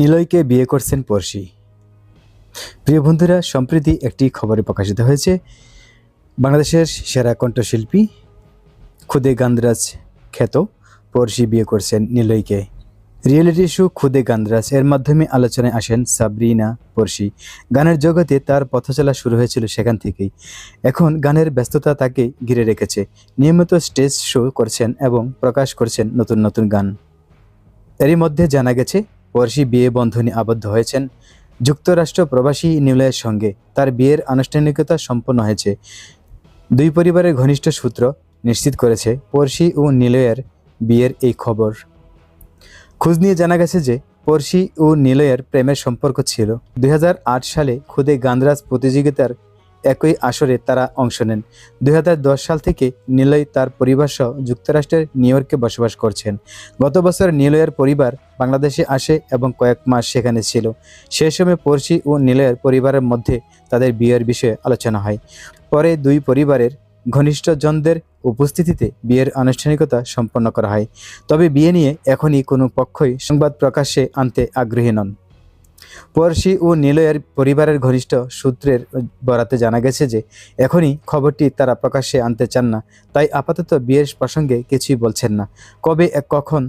নিলয়কে বিয়ে করছেন পড়শি প্রিয় বন্ধুরা, সম্প্রতি একটি খবরে প্রকাশিত হয়েছে, বাংলাদেশের সেরা কণ্ঠশিল্পী খুদে গান্দ্রাজ খ্যাত পড়শি বিয়ে করছেন নিলয়কে। রিয়েলিটি শো খুদে গান্দ্রাজ এর মাধ্যমে আলোচনায় আসেন সাবরিনা পড়শি গানের জগতে তার পথচলা শুরু হয়েছিল সেখান থেকেই। এখন গানের ব্যস্ততা তাকে ঘিরে রেখেছে। নিয়মিত স্টেজ শো করছেন এবং প্রকাশ করছেন নতুন নতুন গান। এরই মধ্যে জানা গেছে পরশি বিয়ে বন্ধনে আবদ্ধ হয়েছেন। যুক্তরাষ্ট্র প্রবাসী নিলয়ের সঙ্গে তার বিয়ের আনুষ্ঠানিকতা সম্পন্ন হয়েছে। দুই পরিবারের ঘনিষ্ঠ সূত্র নিশ্চিত করেছে পরশি ও নিলয়ের বিয়ের এই খবর। খোঁজ নিয়ে জানা গেছে যে পরশি ও নিলয়ের প্রেমের সম্পর্ক ছিল। দুই হাজার আট সালে খুদে গান্দ্রাজ প্রতিযোগিতার একই আসরে তারা অংশ নেন। দু হাজার দশ সাল থেকে নিলয় তার পরিবার সহ যুক্তরাষ্ট্রের নিউ ইয়র্কে বসবাস করছেন। গত বছর নিলয়ের পরিবার বাংলাদেশে আসে এবং কয়েক মাস সেখানে ছিল। সে সময় পড়শি ও নিলয়ের পরিবারের মধ্যে তাদের বিয়ের বিষয়ে আলোচনা হয়। পরে দুই পরিবারের ঘনিষ্ঠজনদের উপস্থিতিতে বিয়ের আনুষ্ঠানিকতা সম্পন্ন করা হয়। তবে বিয়ে নিয়ে এখনই কোনো পক্ষই সংবাদ প্রকাশ্যে আনতে আগ্রহী নন। পরশি ও নিলয়ের পরিবারের ঘনিষ্ঠ সূত্রের বরাতে জানা গেছে যে, এখনই খবরটি তারা প্রকাশ্যে আনতে চান না। তাই আপাতত বিয়ের প্রসঙ্গে কিছুই বলছেন না। কবে কখন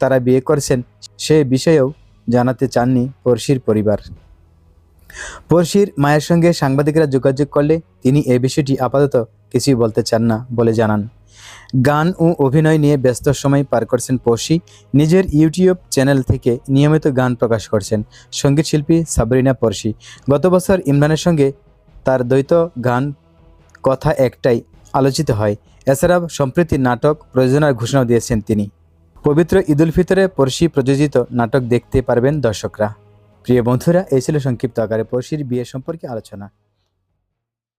তারা বিয়ে করছেন, সে বিষয়েও জানাতে চাননি পড়শির পরিবার। পড়শির মায়ের সঙ্গে সাংবাদিকরা যোগাযোগ করলে তিনি এ বিষয়টি আপাতত কিছুই বলতে চান না বলে জানান। গান ও অভিনয় নিয়ে ব্যস্ত সময় পার করছেন পড়শি নিজের ইউটিউব চ্যানেল থেকে নিয়মিত গান প্রকাশ করছেন সংগীত শিল্পী সাবরিনা পড়শি গত বছর ইমরানের সঙ্গে তার দ্বৈত গান কথা একটাই আলোচিত হয়। এছাড়া সম্প্রতি নাটক প্রযোজনার ঘোষণা দিয়েছেন তিনি। পবিত্র ঈদুল ফিতরে পড়শি প্রযোজিত নাটক দেখতে পারবেন দর্শকরা। প্রিয় বন্ধুরা, এই ছিল সংক্ষিপ্ত আকারে পড়শির বিয়ে সম্পর্কে আলোচনা।